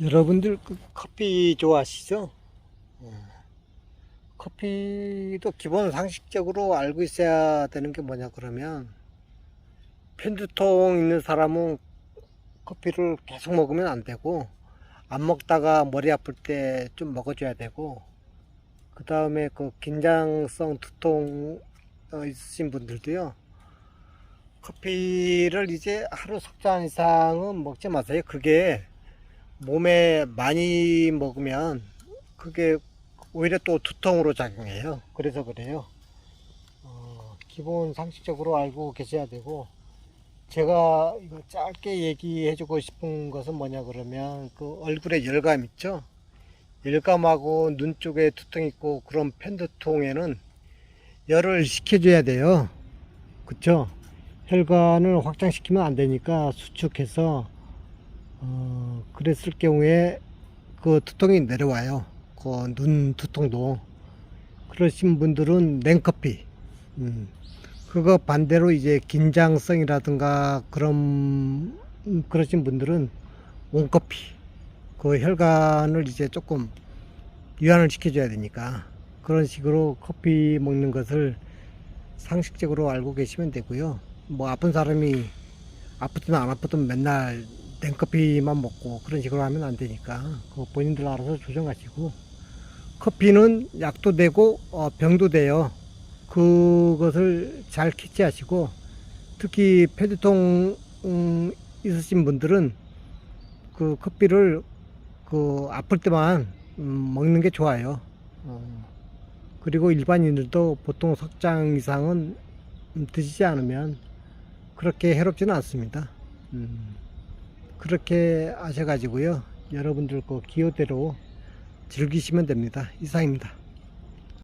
여러분들 그 커피 좋아하시죠? 어. 커피도 기본 상식적으로 알고 있어야 되는 게 뭐냐 그러면 편두통 있는 사람은 커피를 계속 먹으면 안 되고 안 먹다가 머리 아플 때 좀 먹어줘야 되고 그 다음에 그 긴장성 두통 어, 있으신 분들도요 커피를 이제 하루 석 잔 이상은 먹지 마세요 그게 몸에 많이 먹으면 그게 오히려 또 두통으로 작용해요. 그래서 그래요. 어, 기본 상식적으로 알고 계셔야 되고 제가 이거 짧게 얘기해주고 싶은 것은 뭐냐 그러면 그 얼굴에 열감 있죠. 열감하고 눈 쪽에 두통 있고 그런 편두통에는 열을 식혀줘야 돼요. 그쵸? 혈관을 확장시키면 안 되니까 수축해서 어, 그랬을 경우에 그 두통이 내려와요. 그 눈 두통도. 그러신 분들은 냉커피. 음, 그거 반대로 이제 긴장성이라든가 그런, 음, 그러신 분들은 온커피. 그 혈관을 이제 조금 유한을 시켜줘야 되니까 그런 식으로 커피 먹는 것을 상식적으로 알고 계시면 되고요. 뭐 아픈 사람이 아프든 안 아프든 맨날 냉커피만 먹고 그런 식으로 하면 안 되니까 그 본인들 알아서 조정하시고 커피는 약도 되고 어, 병도 돼요. 그것을 잘 캐치하시고 특히 폐두통 음, 있으신 분들은 그 커피를 그 아플 때만 음, 먹는 게 좋아요. 어, 그리고 일반인들도 보통 석장 이상은 음, 드시지 않으면 그렇게 해롭지는 않습니다. 음. 그렇게 아셔가지고요. 여러분들 그 기호대로 즐기시면 됩니다. 이상입니다.